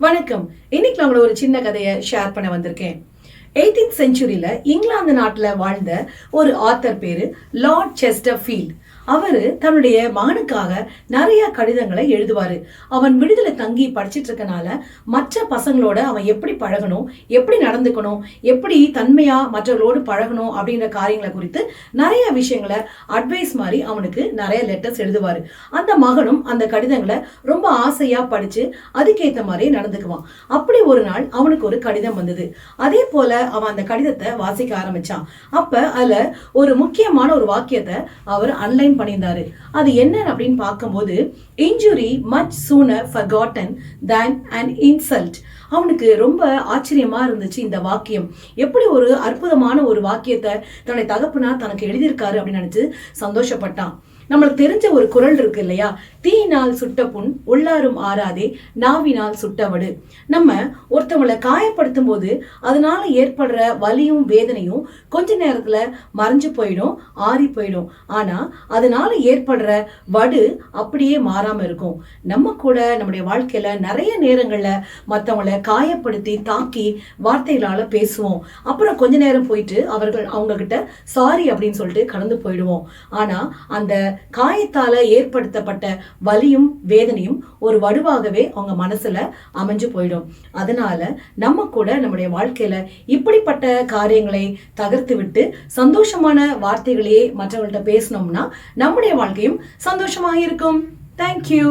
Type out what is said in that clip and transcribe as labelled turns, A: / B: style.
A: வணக்கம். இன்னைக்கு நான் ஒரு சின்ன கதையை ஷேர் பண்ண வந்திருக்கேன். எயிட்டீன் செஞ்சுரியில இங்கிலாந்து நாட்டில் வாழ்ந்த ஒரு ஆத்தர் பேரு லார்ட் செஸ்டர் ஃபீல்ட் அவரு தன்னுடைய மகனுக்காக நிறைய கடிதங்களை எழுதுவாரு. அவன் விடுதலை தங்கி படிச்சிட்டு இருக்கனால மற்ற பசங்களோட அவன் எப்படி பழகணும் எப்படி நடந்துக்கணும் எப்படி தன்மையா மற்றவர்களோடு பழகணும் அப்படின்ற காரியங்களை குறித்து நிறைய விஷயங்களை அட்வைஸ் மாதிரி அவனுக்கு நிறைய லெட்டர்ஸ் எழுதுவாரு. அந்த மகனும் அந்த கடிதங்களை ரொம்ப ஆசையா படிச்சு அதுக்கேத்த மாதிரி நடந்துக்குவான். அப்படி ஒரு நாள் அவனுக்கு ஒரு கடிதம் வந்தது. அதே போல அவன் அந்த கடிதத்தை வாசிக்க ஆரம்பிச்சான். அப்ப அதுல ஒரு முக்கியமான ஒரு வாக்கியத்தை அவர் அன்லைன் பண்ணியிருந்தாரு. அது என்ன அப்படின்னு பார்க்கும்போது injury much sooner forgotten than and insult அவனுக்கு ரொம்ப ஆச்சரியமா இருந்துச்சு இந்த வாக்கியம். எப்படி ஒரு அற்புதமான ஒரு வாக்கியத்தை தன்னுடைய தகப்புனா தனக்கு எழுதியிருக்காரு அப்படின்னு நினைச்சு சந்தோஷப்பட்டான். நம்மளுக்கு தெரிஞ்ச ஒரு குரல் இருக்கு இல்லையா? தீயினால் சுட்ட புண் உள்ளாரும் ஆறாதே நாவினால் சுட்டவடு. நம்ம ஒருத்தவங்களை காயப்படுத்தும் போது அதனால ஏற்படுற வலியும் வேதனையும் கொஞ்ச நேரத்துல மறைஞ்சு போயிடும் ஆறி போயிடும். ஆனா அதனால ஏற்படுற வடு அப்படியே மாறாம இருக்கும். நம்ம கூட நம்முடைய வாழ்க்கையில நிறைய நேரங்கள்ல மற்றவங்களை காயப்படுத்தி தாக்கி வார்த்தைகளால பேசுவோம். அப்புறம் கொஞ்ச நேரம் போயிட்டு அவர்கள் அவங்க கிட்ட சாரி அப்படின்னு சொல்லிட்டு கடந்து போயிடுவோம். ஆனா அந்த காயத்தால ஏற்படுத்தப்பட்ட வலியும் வேதனையும் ஒரு வடுவாகவே அவங்க மனசுல அமைஞ்சு போயிடும். அதனால நம்ம கூட நம்முடைய வாழ்க்கையில இப்படிப்பட்ட காரியங்களை தகர்த்து விட்டு சந்தோஷமான வார்த்தைகளையே மற்றவர்கள்ட்ட பேசினோம்னா நம்முடைய வாழ்க்கையும் சந்தோஷமாக இருக்கும். தேங்க்யூ